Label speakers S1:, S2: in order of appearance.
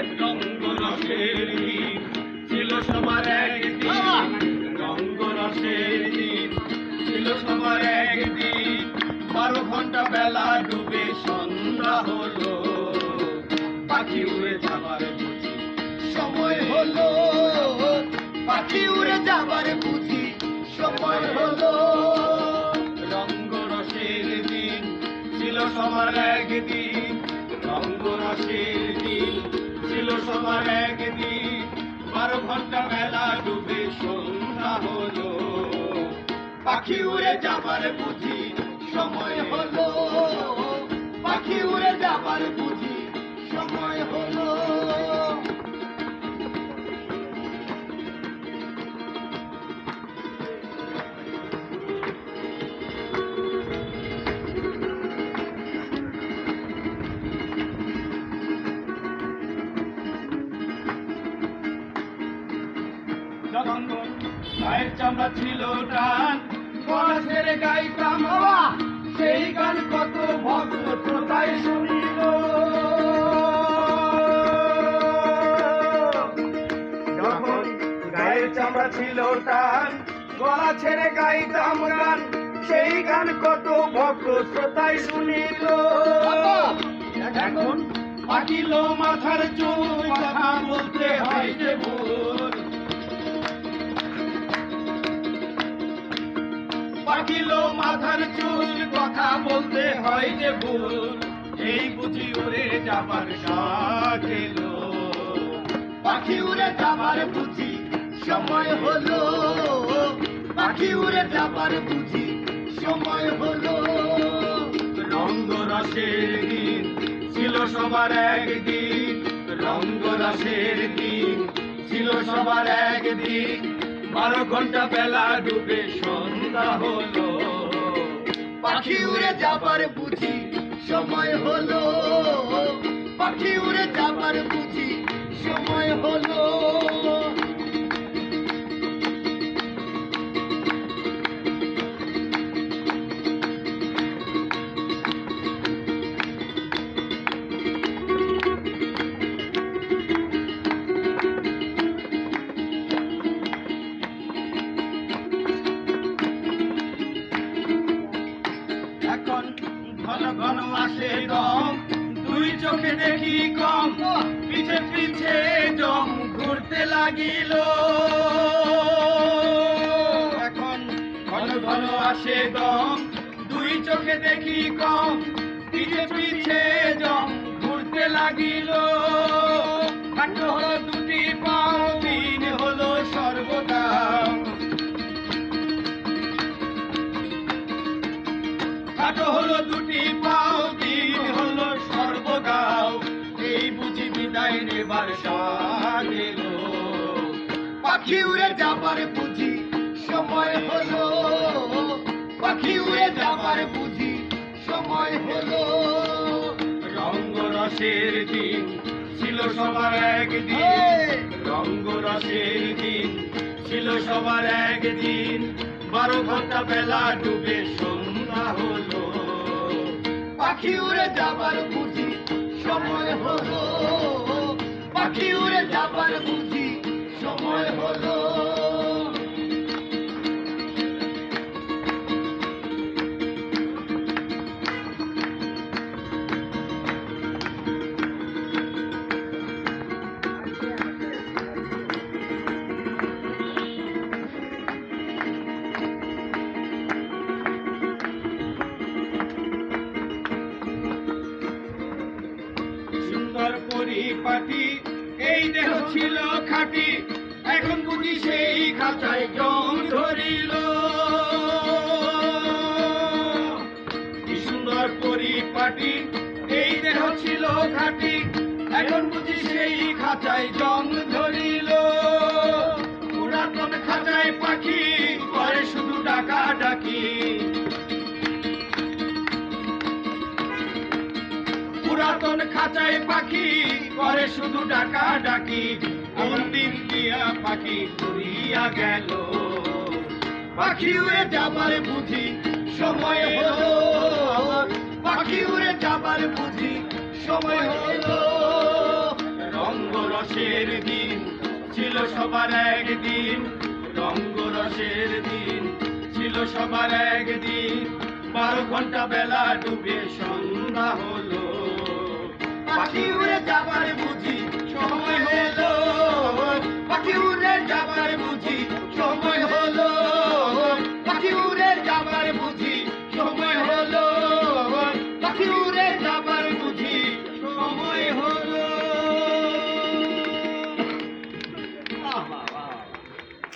S1: এক রঙ্গরসের দিন ছিল সবার এক দিন রঙ্গরসের দিন ছিল সবার এক দিন বারো ঘণ্টা বেলা ডুবে সন্ধ্যা হলো পাখি উড়ে যাবার বুঝি
S2: সময় হলো পাখি উড়ে যাবার বুঝি সময় হলো
S1: দিন। সবার একদিন। বারো ঘণ্টা মেলা ডুবে সন্ধ্যা হলো।
S2: পাখি উড়ে
S1: যাবার বুঝি
S2: সময় হলো। পাখি উড়ে যাবার বুঝি
S1: গায়ের চামড়া ছিল টান ছেড়ে গাইতাম সেই গান কত ভক্ত শ্রোতায় শুনিল। যখন গায়ের চামড়া ছিল টান গলা ছেড়ে গাইতাম গান সেই গান কত ভক্ত শ্রোতায় শুনিল এখন পাকিল মাথার চুল কথা বলতে হয় যে ভুল। পাকিল মাথার চুল, কথা বলতে হয় যে ভুল। এই বুঝি উড়ে যাবার শাক
S2: পাখি উড়ে যাবার বুঝি, সময় হলো। পাখি উড়ে যাবার বুঝি, সময় হলো।
S1: রঙ্গ রসের দিন ছিল সবার একদিন। রঙ্গ রসের দিন ছিল সবার একদিন। বারো ঘণ্টা বেলা ডুবে সন্ধ্যা হলো।
S2: পাখি উড়ে যাবার বুঝি সময় হলো। পাখি উড়ে যাবার বুঝি সময় হলো।
S1: আসে দম দুই চোখে দেখি কম, পিছে পিছে জম ঘুরতে লাগিল। এখন ঘন ঘন আসে দম, দুই চোখে দেখি কম, পিছে পিছে জম ঘুরতে লাগিল। নেবার সাগ এলো
S2: পাখি উড়ে যাবার বুঝি সময় হলো। পাখি উড়ে যাবার বুঝি সময় হলো।
S1: রঙ্গ রসের দিন ছিল সবার একদিন। এই! রঙ্গ রসের দিন ছিল সবার একদিন। বারো ঘণ্টা বেলা ডুবে সন্ধ্যা হলো।
S2: পাখি উড়ে যাবার বুঝি সময় হলো। পাখি উড়ে যাবার বুঝি সময় হলো।
S1: সুন্দর এই দেহ ছিল খাটি, এখন বুঝি সেই খাঁচায় জং ধরিল। সুন্দর পরিপাটি, এই দেহ ছিল খাটি, এখন বুঝি সেই খাঁচায় জং পুরাতন খাঁচায় পাখি করে শুধু ডাকা ডাকি। কোন দিন দিয়া পাখি ঘুরিয়া গেল।
S2: পাখি উড়ে যাবার বুঝি সময় হলো। পাখি উড়ে যাবার বুঝি সময় হলো।
S1: রঙ্গ রসের দিন ছিল সবার একদিন। রঙ্গ রসের দিন ছিল সবার একদিন। বারো ঘণ্টা বেলা ডুবে সন্ধ্যা হলো।